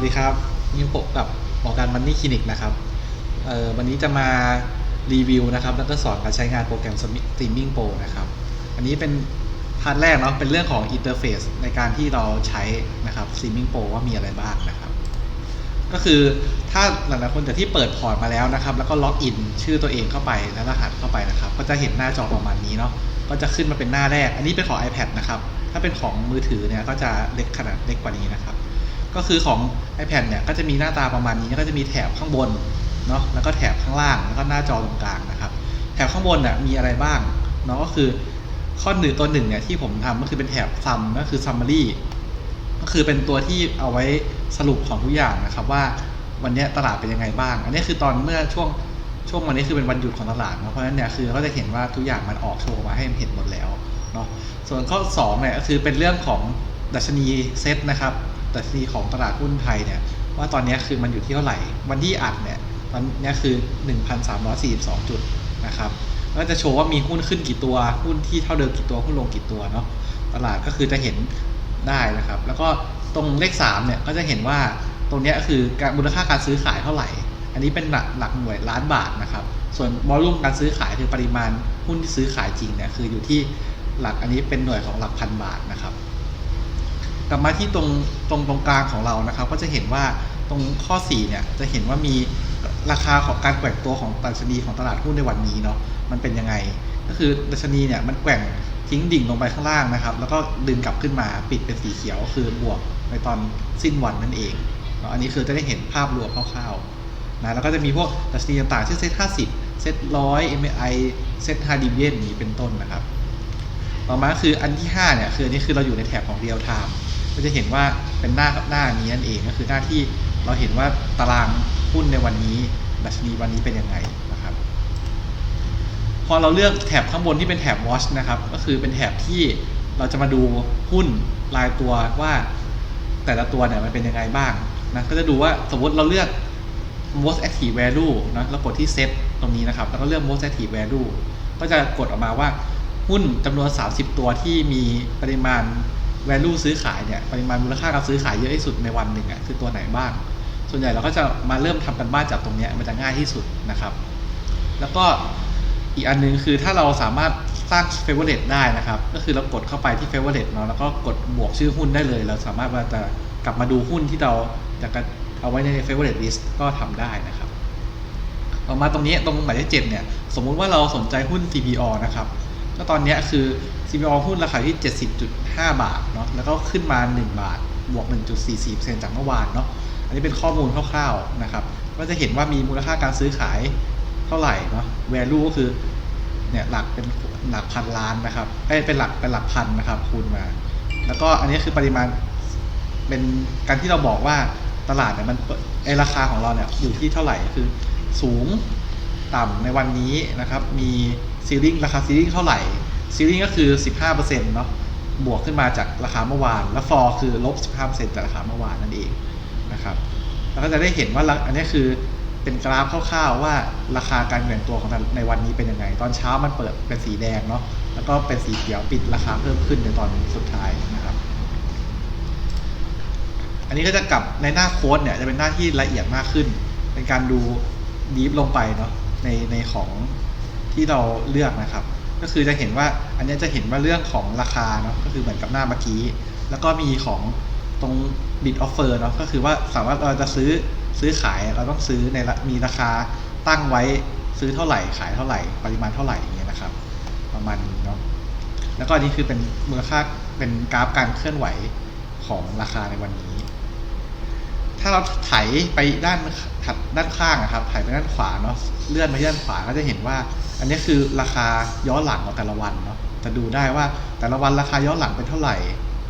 วัสดีครับนี่ผมกับหมอการมันนี่คลินิกนะครับเอ่อวันนี้จะมารีวิวนะครับ แล้วก็สอนการใช้งานโปรแกรม Streaming Pro นะครับ อันนี้เป็นพาร์ทแรกเนาะเป็นเรื่องของอินเทอร์เฟซในการที่เราใช้นะครับ Streaming Pro ว่ามีอะไรบ้างนะครับ ก็คือถ้าหลายๆคนจากที่เปิดพอร์ตมาแล้วนะครับ แล้วก็ล็อกอินชื่อตัวเองเข้าไปและรหัสเข้าไปนะครับ ก็จะเห็นหน้าจอประมาณนี้เนาะก็จะขึ้นมาเป็นหน้าแรก อันนี้เป็นของ iPad นะครับถ้าเป็นของมือถือเนี่ยก็จะเล็กขนาดเล็กกว่านี้นะครับ ก็คือของ iPad เนี่ยก็จะมีหน้าตาประมาณนี้ก็จะมีแถบข้างบนเนาะแล้วก็แถบข้างล่างแล้วก็หน้าจอตรงกลางนะครับ แถบข้างบนน่ะมีอะไรบ้างเนาะก็คือข้อหนึ่งตัวหนึ่งเนี่ยที่ผมทำก็คือเป็นแถบซัมก็คือ summary ก็คือเป็นตัวที่เอาไว้สรุปของทุกอย่างนะครับว่าวันนี้ตลาดเป็นยังไงบ้าง อันนี้คือตอนเมื่อช่วงช่วงวันนี้คือเป็นวันหยุดของตลาดเนาะเพราะฉะนั้นเนี่ยคือก็จะเห็นว่าทุกอย่างมันออกโชว์มาให้เห็นหมดแล้วเนาะส่วนข้อ2เนี่ยก็คือเป็นเรื่องของดัชนีเซ็ตนะครับ ดัชนีของตลาดหุ้นไทยเนี่ยว่าตอนนี้คือมันอยู่ที่เท่าไหร่ วันที่อัดเนี่ยตอนนี้คือ 1,342 จุดนะครับแล้วจะโชว์ว่ามีหุ้นขึ้นกี่ตัวหุ้นที่เท่าเดิมกี่ตัวหุ้นลงกี่ตัวเนาะตลาดก็คือจะเห็นได้นะครับ แล้วก็ตรงเลข3เนี่ยก็จะเห็นว่าตรงนี้คือการมูลค่าการซื้อขายเท่าไหร่ อันนี้เป็นหลักหลักหน่วยล้านบาทนะครับ ส่วนวอลลุ่มการซื้อขายคือปริมาณหุ้นที่ซื้อขายจริงเนี่ยคืออยู่ที่หลักอันนี้เป็นหน่วยของหลักพันบาทนะครับ กลับมาที่ตรงตรงตรงกลางของเรานะครับ ก็จะเห็นว่าตรงข้อ4เนี่ยจะเห็นว่ามีราคาของการแกว่งตัวของดัชนีของตลาดหุ้นในวันนี้เนาะมันเป็นยังไง ก็คือดัชนีเนี่ยมันแกว่งทิ้งดิ่งลงไปข้างล่างนะครับ แล้วก็ดึงกลับขึ้นมาปิดเป็นสีเขียว คือบวกในตอนสิ้นวันนั่นเองเนาะอันนี้คือจะได้เห็นภาพรวมคร่าวๆนะแล้วก็จะมีพวกดัชนีต่างๆเช่นเซ็ต50เซ็ต100 MAI เซ็ต5 d i v i d e n นี้เป็นต้นนะครับ ต่อมาคืออันที่5เนี่ยคืออันนี้คือเราอยู่ในแถบของ real time ก็จะเห็นว่าเป็นหน้าหน้านี้นั่นเองก็คือหน้าที่เราเห็นว่าตารางหุ้นในวันนี้ดัชนีวันนี้เป็นยังไงนะครับ พอเราเลือกแถบข้างบนที่เป็นแถบ watch นะครับ ก็คือเป็นแถบที่เราจะมาดูหุ้นรายตัวว่าแต่ละตัวเนี่ยมันเป็นยังไงบ้างนะก็จะดูว่าสมมติเราเลือก most active value นะแล้วกดที่ set ตรงนี้นะครับ แล้วก็เลือก most active value ก็จะกดออกมาว่าหุ้นจำนวน 30 ตัวที่มีปริมาณ value ซื้อขายเนี่ยปริมาณมูลค่าการซื้อขายเยอะที่สุดในวันหนึ่งอะคือตัวไหนบ้าง ส่วนใหญ่เราก็จะมาเริ่มทำกันบ้านจากตรงนี้มันจะง่ายที่สุดนะครับ แล้วก็อีกอันนึงคือถ้าเราสามารถสร้าง favorite ได้นะครับ ก็คือเรากดเข้าไปที่ favorite เนาะแล้วก็กดบวกชื่อหุ้นได้เลย เราสามารถว่าจะกลับมาดูหุ้นที่เราจะเอาไว้ใน favorite list ก็ทำได้นะครับต่อมาตรงนี้ตรงหมายเลขเจ็ดเนี่ยสมมุติว่าเราสนใจหุ้น CPO นะครับ ก็ตอนนี้คือ CPO หุ้นราคาที่ 70.5 บาทเนาะแล้วก็ขึ้นมา 1 บาท บวก 1.44%จากเมื่อวานเนาะอันนี้เป็นข้อมูลคร่าวๆนะครับก็จะเห็นว่ามีมูลค่าการซื้อขายเท่าไหร่เนาะ value ก็คือเนี่ยหลักเป็นหลักพันล้านนะครับเอ้เป็นหลักเป็นหลักพันนะครับคูณมา แล้วก็อันนี้คือปริมาณเป็นการที่เราบอกว่าตลาดเนี่ยมันไอราคาของเราเนี่ยอยู่ที่เท่าไหร่คือสูงต่ำในวันนี้นะครับ มี ซีลิงราคาซีลิงเท่าไหร่ซีลิงก็คือ 15%เนาะบวกขึ้นมาจากราคาเมื่อวาน แล้วฟอร์คือลบ 15%จากราคาเมื่อวานนั่นเองนะครับแล้วก็จะได้เห็นว่าอันนี้คือเป็นกราฟคร่าวๆว่าราคาการแบ่งตัวของในวันนี้เป็นยังไง ตอนเช้ามันเปิดเป็นสีแดงเนาะแล้วก็เป็นสีเขียวปิดราคาเพิ่มขึ้นในตอนสุดท้ายนะครับ อันนี้ก็จะกลับในหน้าโค้ดเนี่ยจะเป็นหน้าที่ละเอียดมากขึ้น เป็นการดูดีฟลงไปเนาะในในของ ที่เราเลือกนะครับ ก็คือจะเห็นว่าอันนี้จะเห็นว่าเรื่องของราคาเนาะก็คือเหมือนกับหน้าเมื่อกี้ แล้วก็มีของตรง bid offer เนาะก็คือว่าสามารถเราจะซื้อซื้อขายเราต้องซื้อในมีราคาตั้งไว้ซื้อเท่าไหร่ขายเท่าไหร่ปริมาณเท่าไหร่อย่างเงี้ยนะครับ ประมาณนี้เนาะแล้วก็อันนี้คือเป็นมูลค่าเป็นกราฟการเคลื่อนไหวของราคาในวันนี้ ถ้าเราไถไปด้านถัดด้านข้างนะครับไถไปด้านขวาเนาะเลื่อนไปด้านขวาก็จะเห็นว่า อันนี้คือราคาย้อนหลังของแต่ละวันเนาะจะดูได้ว่าแต่ละวันราคาย้อนหลังเป็นเท่าไหร่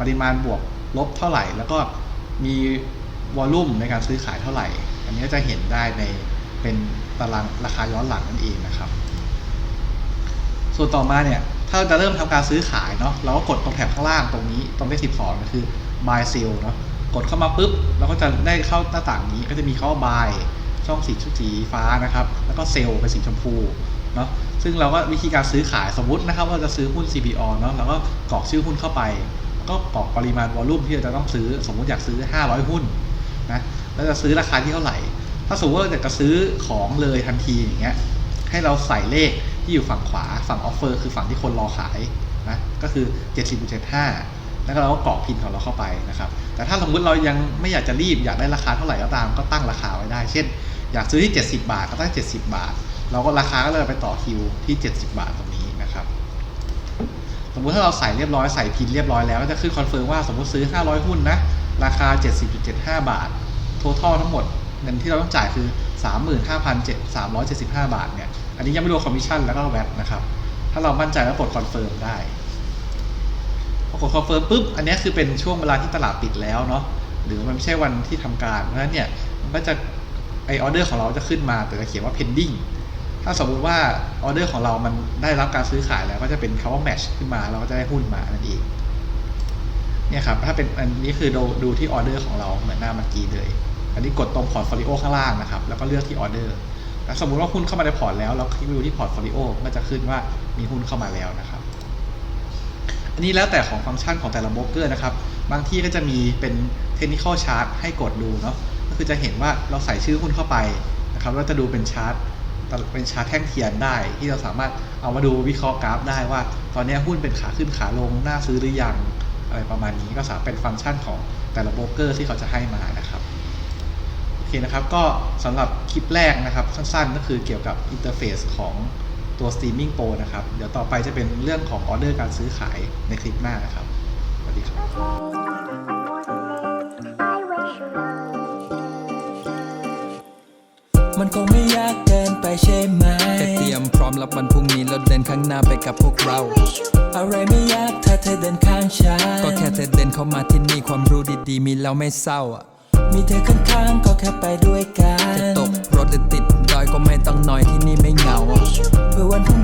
ปริมาณบวกลบเท่าไหร่ แล้วก็มีวอลลุ่มในการซื้อขายเท่าไหร่ อันนี้ก็จะเห็นได้ในเป็นตารางราคาย้อนหลังนั่นเองนะครับ ส่วนต่อมาเนี่ยถ้าเราจะเริ่มทำการซื้อขายเนาะเราก็กดตรงแถบข้างล่างตรงนี้ตรงเลข12ก็คือ buy sell เนาะกดเข้ามาปุ๊บเราก็จะได้เข้าหน้าต่างนี้ก็จะมีคำว่า buy ช่องสีสีฟ้านะครับ แล้วก็ sell เป็นสีชมพู เนาะซึ่งเราก็วิธีการซื้อขายสมมตินะครับว่าจะซื้อหุ้น CPO เนาะเราก็กรอกชื่อหุ้นเข้าไป ก็กรอกปริมาณวอลลุ่มที่เราจะต้องซื้อ สมมุติอยากซื้อ 500 หุ้นนะเราจะซื้อราคาที่เท่าไหร่ ถ้าสมมติว่าเราอยากจะซื้อของเลยทันทีอย่างเงี้ยให้เราใส่เลขที่อยู่ฝั่งขวาฝั่งออฟเฟอร์คือฝั่งที่คนรอขายนะก็คือ 70.75 แล้วก็เราก็กรอกพินของเราเข้าไปนะครับ แต่ถ้าสมมติเรายังไม่อยากจะรีบอยากได้ราคาเท่าไหร่ก็ตามก็ตั้งราคาไว้ได้ เช่น อยากซื้อที่ 70 บาทก็ตั้ง 70 บาท เราก็ราคาก็เลยไปต่อคิวที่ 70 บาทตรงนี้นะครับ สมมุติถ้าเราใส่เรียบร้อยใส่พินเรียบร้อยแล้วก็จะขึ้นคอนเฟิร์มว่าสมมติซื้อ 500 หุ้นนะ ราคา 70.75 บาท total ทั้งหมดเงินที่เราต้องจ่ายคือ 35,375 บาทเนี่ย อันนี้ยังไม่รวมคอมมิชชั่นแล้วก็แวตนะครับ ถ้าเรามั่นใจแล้วกดคอนเฟิร์มได้ พอกดคอนเฟิร์มปุ๊บ อันนี้คือเป็นช่วงเวลาที่ตลาดปิดแล้วเนาะ หรือมันไม่ใช่วันที่ทำการ เพราะฉะนั้นเนี่ย มันก็จะไอออเดอร์ของเราจะขึ้นมาแต่จะเขียนว่า pending ถ้าสมมุติว่าออเดอร์ของเรามันได้รับการซื้อขายแล้วก็จะเป็นคำว่า match ขึ้นมาเราก็จะได้หุ้นมานั่นเองเนี่ยครับถ้าเป็นอันนี้คือดูดูที่ออเดอร์ของเราเหมือนหน้าเมื่อกี้เลย อันนี้กดตรงพอร์ตโฟลิโอข้างล่างนะครับแล้วก็เลือกที่ออเดอร์แล้วสมมุติว่าหุ้นเข้ามาในพอร์ตแล้วเราคลิกดูที่พอร์ตโฟลิโอก็จะขึ้นว่ามีหุ้นเข้ามาแล้วนะครับ อันนี้แล้วแต่ของฟังก์ชันของแต่ละโบรกเกอร์นะครับ บางที่ก็จะมีเป็นเทคนิคอลชาร์ตให้กดดูเนาะก็คือจะเห็นว่าเราใส่ชื่อหุ้นเข้าไปนะครับแล้วจะดูเป็นชาร์ต เป็นชาร์ตแท่งเทียนได้ ที่เราสามารถเอามาดูวิเคราะห์กราฟได้ว่า ตอนนี้หุ้นเป็นขาขึ้นขาลงน่าซื้อหรือยังอะไรประมาณนี้ก็สามารถเป็นฟังก์ชันของแต่ละโบรกเกอร์ที่เขาจะให้มานะครับโอเคนะครับก็สำหรับคลิปแรกนะครับสั้นๆ ก็คือเกี่ยวกับอินเทอร์เฟซของตัว Streaming Pro นะครับ เดี๋ยวต่อไปจะเป็นเรื่องของออเดอร์การซื้อขายในคลิปหน้านะครับ สวัสดีครับ มันคงไม่ยากเกินไปใช่ไหมแค่เตรียมพร้อมรับวันพรุ่งนี้แล้วเดินข้างหน้าไปกับพวกเรา อะไรไม่ยากถ้าเธอเดินข้างฉัน ก็แค่เธอเดินเข้ามาที่นี่ความรู้ดีๆ มีแล้วไม่เศร้าอะมีเธอข้างๆก็แค่ไปด้วยกันจะตกรถหรือติดดอยก็ไม่ต้องหน่อยที่นี่ไม่เหงาอะเพื่อวันพรุ่ง